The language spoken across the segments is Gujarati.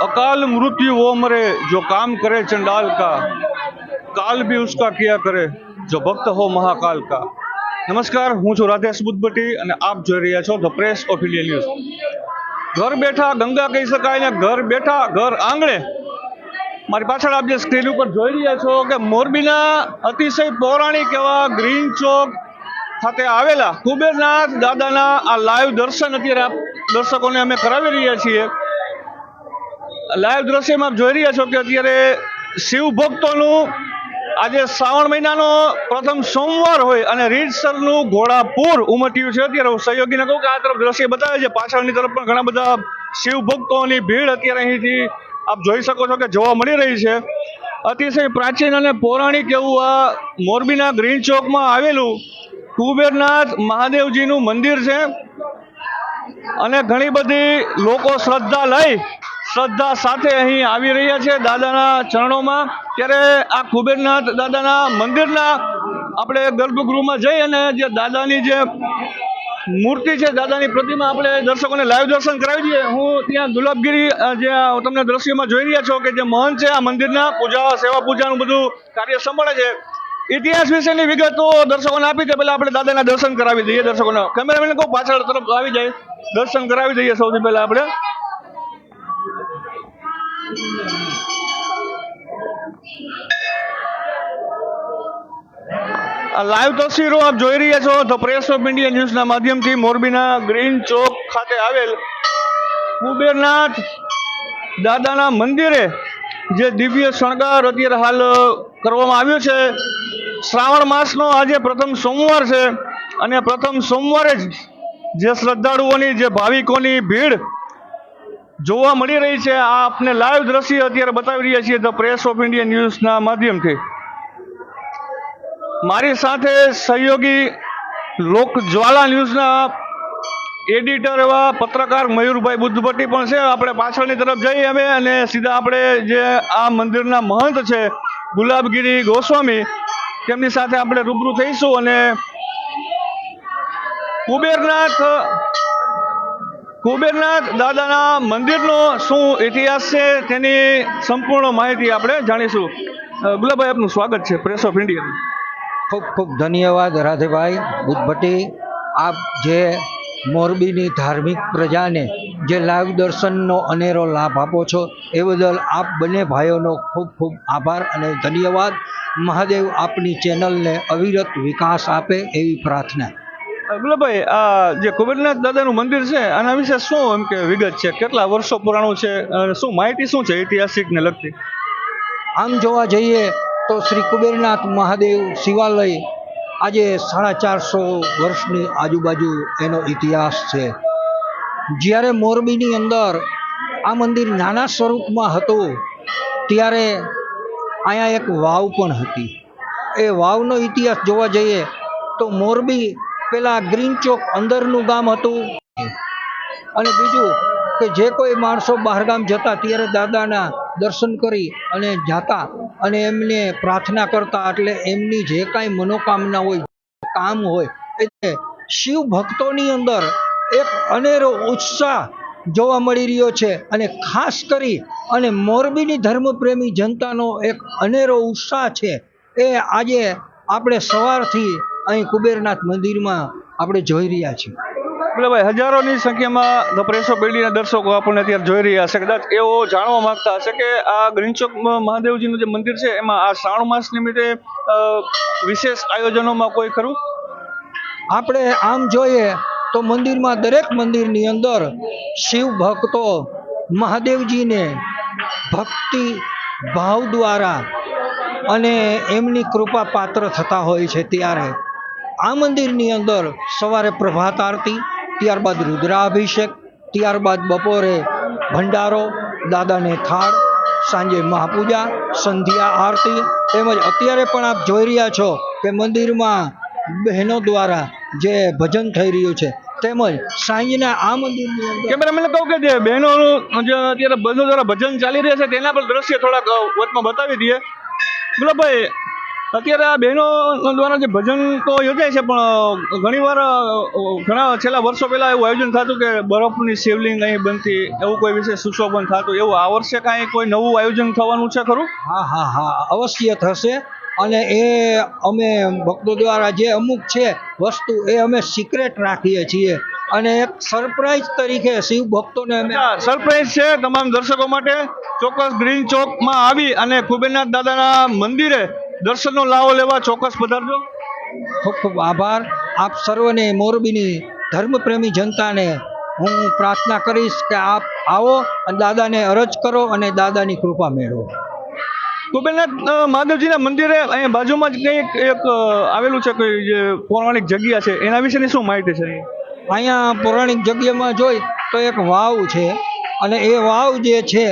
अकाल मृत्यु वो मरे जो काम करे चंडाल का काल भी उसका किया करे જો ભક્ત હો મહાકાલ કા નમસ્કાર હું છું રાધેશ બુદ્ધભટ્ટી અને આપ જોઈ રહ્યા છો the press of India news ઘર બેઠા ગંગા કહી શકાય ને ઘર બેઠા ઘર આંગણે મારી પાછળ આપ જે સ્ક્રીન ઉપર જોઈ રહ્યા છો કે મોરબીના અતિશય પૌરાણિક એવા ગ્રીન ચોક ખાતે આવેલા કુબેરનાથ દાદાના આ લાઈવ દર્શન અત્યારે દર્શકોને અમે કરાવી રહ્યા છીએ. લાઈવ દ્રશ્યમાં આપ જોઈ રહ્યા છો કે અત્યારે શિવ ભક્તોનું આજે શ્રાવણ મહિનાનો પ્રથમ સોમવાર હોય અને રીતસરનું ઘોડાપુર ઉમટ્યું છે. અત્યારે હું સહયોગીને કહું કે આ તરફ દ્રશ્ય બતાવે છે. પાછળની તરફ પણ ઘણા બધા શિવ ભક્તોની ભીડ અત્યારે અહીંથી આપ જોઈ શકો છો કે જોવા મળી રહી છે. અતિશય પ્રાચીન અને પૌરાણિક એવું આ મોરબીના ગ્રીન ચોકમાં આવેલું કુબેરનાથ મહાદેવજીનું મંદિર છે. અને ઘણી બધી લોકો શ્રદ્ધા લઈ શ્રદ્ધા સાથે અહીં આવી રહ્યા છે દાદાના ચરણોમાં. ત્યારે આ કુબેરનાથ દાદાના મંદિરના આપણે ગર્ભગૃહમાં જઈ અને જે દાદાની જે મૂર્તિ છે, દાદાની પ્રતિમા આપણે દર્શકોને લાઈવ દર્શન કરાવી દઈએ. હું ત્યાં ગુલાબગીરી જે તમને દ્રશ્યમાં જોઈ રહ્યા છો કે જે મહંત છે આ મંદિરના પૂજા, સેવા પૂજાનું બધું કાર્ય સંભાળે છે. ઇતિહાસ વિશેની વિગતો દર્શકોને આપી તે પહેલા આપણે દાદાના દર્શન કરાવી દઈએ દર્શકોને. કેમેરામેન કહું પાછળ તરફ આવી જાય, દર્શન કરાવી દઈએ સૌથી પહેલા આપણે. લાઈવ તસવીરો આપ જોઈ રહ્યા છો. તો પ્રેસ ઓફ ઇન્ડિયા ન્યૂઝના માધ્યમથી મોરબીના ગ્રીન ચોક ખાતે આવેલ કુબેરનાથ દાદાના મંદિરે જે દિવ્ય શણગાર અત્યારે હાલ કરવામાં આવ્યો છે. શ્રાવણ માસનો આજે પ્રથમ સોમવાર છે અને પ્રથમ સોમવારે જ જે શ્રદ્ધાળુઓની, જે ભાવિકોની ભીડ જોવા મળી રહી છે, આ આપને લાઈવ દ્રશ્ય અત્યારે બતાવી રહ્યા છીએ ધ પ્રેસ ઓફ ઇન્ડિયા ન્યૂઝના માધ્યમથી. મારી સાથે સહયોગી લોક જ્વાલા ન્યૂઝના એડિટર એવા પત્રકાર મયુરભાઈ બુદ્ધભટ્ટી પણ છે. આપણે પાછળની તરફ જઈએ અમે અને સીધા આપણે જે આ મંદિરના મહંત છે, ગુલાબગીરી ગોસ્વામી તેમની સાથે આપણે રૂબરૂ થઈશું અને કુબેરનાથ કુબેરનાથ દાદાના મંદિરનો શું ઇતિહાસ છે તેની સંપૂર્ણ માહિતી આપણે જાણીશું. ગુલાબભાઈ, આપનું સ્વાગત છે પ્રેસ ઓફ ઇન્ડિયા ખૂબ ખૂબ ધન્યવાદ, રાધેભાઈ બુદ્ધભટ્ટી આપ જે મોરબીની ધાર્મિક પ્રજાને જે લાઈવ દર્શનનો અનેરો લાભ આપો છો, એ બદલ આપ બંને ભાઈઓનો ખૂબ ખૂબ આભાર અને ધન્યવાદ. મહાદેવ આપની ચેનલને અવિરત વિકાસ આપે એવી પ્રાર્થના. ગુલાબભાઈ આ જે કુબેરનાથ દાદાનું મંદિર છે આના વિશે શું એમ કે વિગત છે? કેટલા વર્ષો પુરાણું છે અને શું માહિતી શું છે ઐતિહાસિકને લગતી? આમ જોવા જઈએ તો શ્રી કુબેરનાથ મહાદેવ શિવાલય આજે સાડા ચારસો વર્ષની આજુબાજુ એનો ઇતિહાસ છે. જ્યારે મોરબીની અંદર આ મંદિર નાના સ્વરૂપમાં હતું ત્યારે અહીંયા એક વાવ પણ હતી. એ વાવનો ઇતિહાસ જોવા જઈએ તો મોરબી પેલા ગ્રીન ચોક અંદરનું ગામ હતું. અને બીજું કે જે કોઈ માણસો બહારગામ જતા ત્યારે દાદાના દર્શન કરી અને જાતા અને એમને પ્રાર્થના કરતા એટલે એમની જે કાંઈ મનોકામના હોય, કામ હોય, એટલે શિવ ભક્તોની અંદર એક અનેરો ઉત્સાહ જોવા મળી રહ્યો છે અને ખાસ કરી અને મોરબીની ધર્મપ્રેમી જનતાનો એક અનેરો ઉત્સાહ છે. એ આજે આપણે સવારથી અહીં કુબેરનાથ મંદિરમાં આપણે જોઈ રહ્યા છીએ. ગુલાબભાઈ હજારોની સંખ્યામાં ધ પ્રેસ ઓફ દર્શકો આપણને અત્યારે જોઈ રહ્યા છે. કદાચ એવો જાણવા માંગતા હશે કે આ ગ્રીનચોક મહાદેવજીનું જે મંદિર છે એમાં આ શ્રાવણ માસ નિમિત્તે વિશેષ આયોજનોમાં કોઈ ખરું? આપણે આમ જોઈએ તો મંદિરમાં દરેક મંદિરની અંદર શિવ ભક્તો મહાદેવજીને ભક્તિ ભાવ દ્વારા અને એમની કૃપા પાત્ર થતા હોય છે ત્યારે આ મંદિરની અંદર સવારે પ્રભાત આરતી, ત્યારબાદ રુદ્રાભિષેક, ત્યારબાદ બપોરે ભંડારો, દાદાને થાળ, સાંજે મહાપૂજા, સંધ્યા આરતી, તેમજ અત્યારે પણ આપ જોઈ રહ્યા છો કે મંદિરમાં બહેનો દ્વારા જે ભજન થઈ રહ્યું છે તેમજ સાંજના આ મંદિરની અંદર કેમેરામેન કહું કે જે બહેનોનું જે અત્યારે બધું દ્વારા ભજન ચાલી રહ્યા છે તેના પર દ્રશ્ય થોડાક વચમાં બતાવી દઈએ. ગુલાબભાઈ અત્યારે આ બહેનો દ્વારા જે ભજન તો યોજાય છે પણ ઘણીવાર ઘણા છેલ્લા વર્ષો પહેલા એવું આયોજન થતું કે બરફની શિવલિંગ અહીં બનતી એવું કોઈ વિશેષ સુશોભન થતું એવું આ વર્ષે કાંઈ કોઈ નવું આયોજન થવાનું છે ખરું? હા હા હા અવશ્ય થશે. અને એ અમે ભક્તો દ્વારા જે અમુક છે વસ્તુ એ અમે સિક્રેટ રાખીએ છીએ. અને એક સરપ્રાઈઝ તરીકે શિવ ભક્તોને અમે સરપ્રાઈઝ છે તમામ દર્શકો માટે. ચોક્કસ ગ્રીન ચોકમાં આવી અને કુબેરનાથ દાદાના મંદિરે દર્શનનો લાવો લેવા ચોક્કસ પધારજો. ખૂબ ખૂબ આભાર. આપ સર્વને મોરબીની ધર્મપ્રેમી જનતાને હું પ્રાર્થના કરીશ કે આપ આવો અને દાદાને અરજ કરો અને દાદાની કૃપા મેળવો. કુબેરનાથ મહાદેવજીના મંદિરે અહીંયા બાજુમાં જ કંઈક, એક આવેલું છે કોઈ જે પૌરાણિક જગ્યા છે, એના વિશેની શું માહિતી છે? અહીંયા પૌરાણિક જગ્યામાં જોઈ તો એક વાવ છે અને એ વાવ જે છે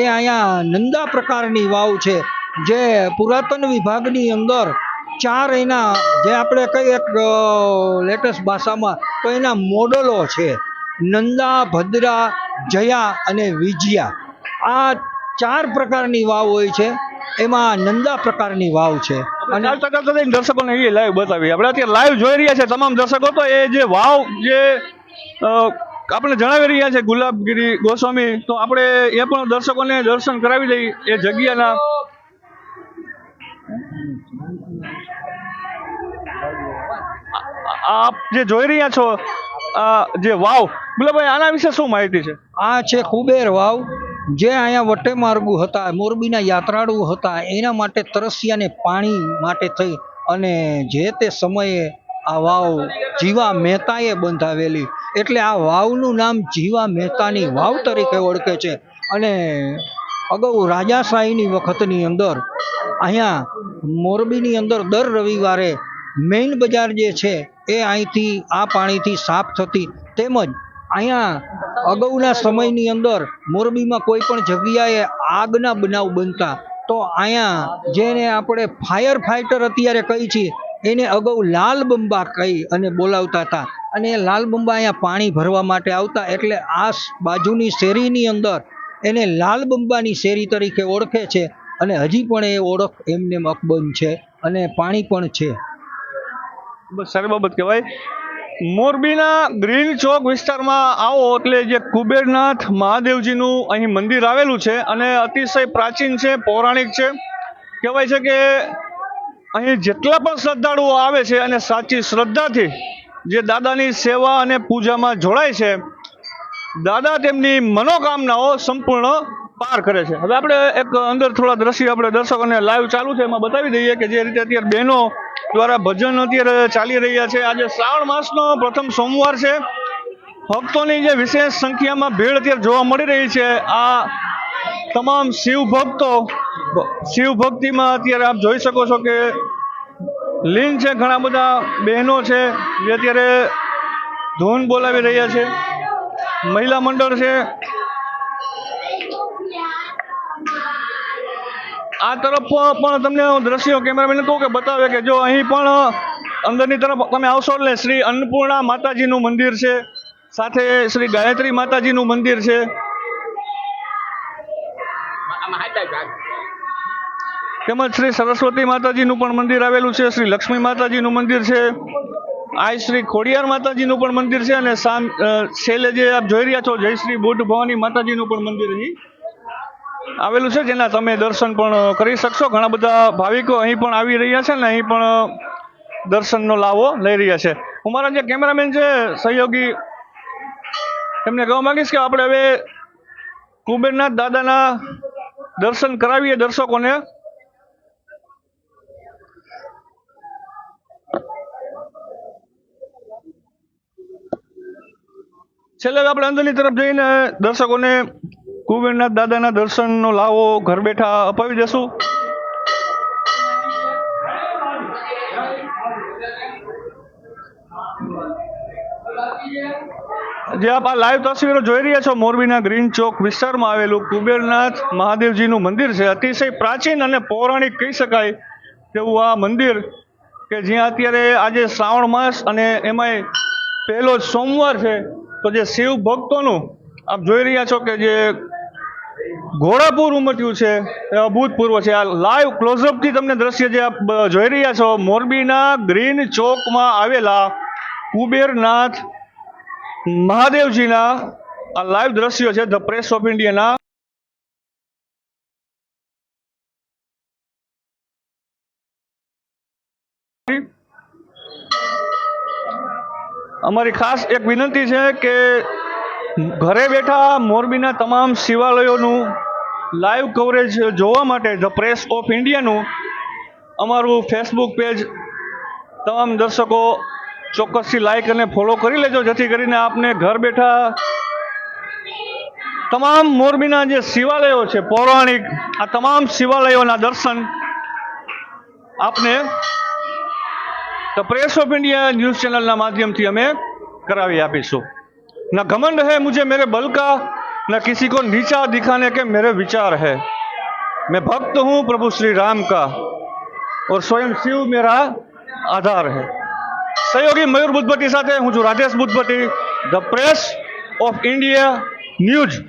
એ અહીંયા નંદા પ્રકારની વાવ છે. જે પુરાતન વિભાગની અંદર ચાર એના, જે આપણે કહીએ લેટેસ્ટ ભાષામાં તો એના મોડલો છે. નંદા, ભદ્રા, જયા અને વિજયા. આ ચાર પ્રકારની વાવ હોય છે. એમાં નંદા પ્રકારની વાવ છે. અને દર્શકોને એ લાઈવ બતાવી આપણે અત્યારે લાઈવ જોઈ રહ્યા છે તમામ દર્શકો. તો એ જે વાવ જે આપણે જણાવી રહ્યા છે ગુલાબગીરી ગોસ્વામી તો આપણે એ પણ દર્શકોને દર્શન કરાવી દઈએ એ જગ્યાના. આપ જે જોઈ રહ્યા છો જે વાવ ગુલાબભાઈ આના વિશે શું માહિતી છે? આ છે કુબેર વાવ. જે અહીંયા વટે માર્ગુ હતા, મોરબીના યાત્રાળુ હતા, એના માટે તરસ્યાને પાણી માટે થઈ અને જે તે સમયે આ વાવ જીવા મહેતાએ બંધાવેલી. એટલે આ વાવનું નામ જીવા મહેતાની વાવ તરીકે ઓળખે છે. અને અગાઉ રાજાશાહીની વખતની અંદર અહીંયા મોરબીની અંદર દર રવિવારે મેઇન બજાર જે છે, એ અહીંથી આ પાણીથી સાફ થતી. તેમજ અહીંયા અગાઉના સમયની અંદર મોરબીમાં કોઈ પણ જગ્યાએ આગના બનાવ બનતા, તો અહીંયા જેને આપણે ફાયર ફાઇટર અત્યારે કહી છીએ એને અગાઉ લાલ બંબા કહી અને બોલાવતા હતા. અને એ લાલ બંબા અહીંયા પાણી ભરવા માટે આવતા, એટલે આ બાજુની શેરીની અંદર એને લાલ બંબાની શેરી તરીકે ઓળખે છે અને હજી પણ એ ઓળખ એમને અકબંધ છે અને પાણી પણ છે. બસ સારી બાબત કહેવાય. મોરબીના ગ્રીન ચોક વિસ્તારમાં આવો એટલે જે કુબેરનાથ મહાદેવજીનું અહીં મંદિર આવેલું છે અને અતિશય પ્રાચીન છે, પૌરાણિક છે. કહેવાય છે કે અહીં જેટલા પણ શ્રદ્ધાળુઓ આવે છે અને સાચી શ્રદ્ધાથી જે દાદાની સેવા અને પૂજામાં જોડાય છે, દાદા તેમની મનોકામનાઓ સંપૂર્ણ પાર કરે છે. હવે આપણે એક અંદર થોડા દ્રશ્ય આપણે દર્શકોને લાઈવ ચાલુ છે, એમાં બતાવી દઈએ કે જે રીતે અત્યારે બહેનો દ્વારા ભજન અત્યારે ચાલી રહ્યા છે. આજે શ્રાવણ માસનો પ્રથમ સોમવાર છે. ભક્તોની જે વિશેષ સંખ્યામાં ભીડ અત્યારે જોવા મળી રહી છે. આ તમામ શિવ ભક્તો, શિવ ભક્તિમાં અત્યારે આપ જોઈ શકો છો કે લીન છે, ઘણા બધા બહેનો છે, જે અત્યારે ધૂન બોલાવી રહ્યા છે. મહિલા મંડળ છે આ તરફ પણ તમને દ્રશ્યો કેમેરામેન કહું કે બતાવે કે જો અહીં પણ અંદરની તરફ તમે આવશો એટલે શ્રી અન્નપૂર્ણા માતાજીનું મંદિર છે. સાથે શ્રી ગાયત્રી માતાજીનું મંદિર છે. તેમજ શ્રી સરસ્વતી માતાજીનું પણ મંદિર આવેલું છે. શ્રી લક્ષ્મી માતાજીનું મંદિર છે. આ શ્રી ખોડિયાર માતાજીનું પણ મંદિર છે અને સામ છેલ્લે જે આપ જોઈ રહ્યા છો જય શ્રી બુદ્ધ ભવાની માતાજીનું પણ મંદિર અહીં આવેલું છે, જેના તમે દર્શન પણ કરી શકશો. ઘણા બધા ભાવિકો અહીં પણ આવી રહ્યા છે ને અહીં પણ દર્શનનો લાવો લઈ રહ્યા છે. હું મારા જે કેમેરામેન છે, સહયોગી, એમને કહેવા માંગીશ કે આપણે હવે કુબેરનાથ દાદાના દર્શન કરાવીએ દર્શકોને. છેલ્લે આપણે અંદરની તરફ જઈને દર્શકોને કુબેરનાથ દાદાના દર્શનનો લાવો, ઘર બેઠા અપાવી દેશું. જે આપ આ લાઈવ તસવીરો જોઈ રહ્યા છો, મોરબીના ગ્રીન ચોક વિસ્તારમાં આવેલું કુબેરનાથ મહાદેવજીનું મંદિર છે. અતિશય પ્રાચીન અને પૌરાણિક કહી શકાય તેવું આ મંદિર કે જ્યાં અત્યારે આજે શ્રાવણ માસ અને એમાંય પહેલો સોમવાર છે. તો જે શિવ ભક્તોનું આપ જોઈ રહ્યા છો કે જે ઘોડાપુર ઉમટ્યું છે. અભૂતપૂર્વ છે. આ લાઈવ ક્લોઝઅપથી તમને દ્રશ્ય જે આપ જોઈ રહ્યા છો, મોરબીના ગ્રીન ચોકમાં આવેલા કુબેરનાથ મહાદેવજીના આ લાઈવ દ્રશ્યો છે ધ પ્રેસ ઓફ ઇન્ડિયાના અમારી ખાસ એક વિનંતી છે કે ઘરે બેઠા મોરબીના તમામ શિવાલયોનું લાઈવ કવરેજ જોવા માટે ધ પ્રેસ ઓફ ઇન્ડિયાનું અમારું ફેસબુક પેજ તમામ દર્શકો ચોક્કસથી લાઈક અને ફોલો કરી લેજો, જેથી કરીને આપને ઘર બેઠા તમામ મોરબીના જે શિવાલયો છે, પૌરાણિક આ તમામ શિવાલયોના દર્શન આપને the press of India news ચેનલના માધ્યમથી અમે કરાવી આપીશું. न घमंड है मुझे मेरे बल का, न किसी को नीचा दिखाने के मेरे विचार है। मैं भक्त हूँ प्रभु श्री राम का, और स्वयं शिव मेरा आधार है। सहयोगी मयूर बुद्धपति साथ हूँ जो Rajesh Buddhapati, the press of India news.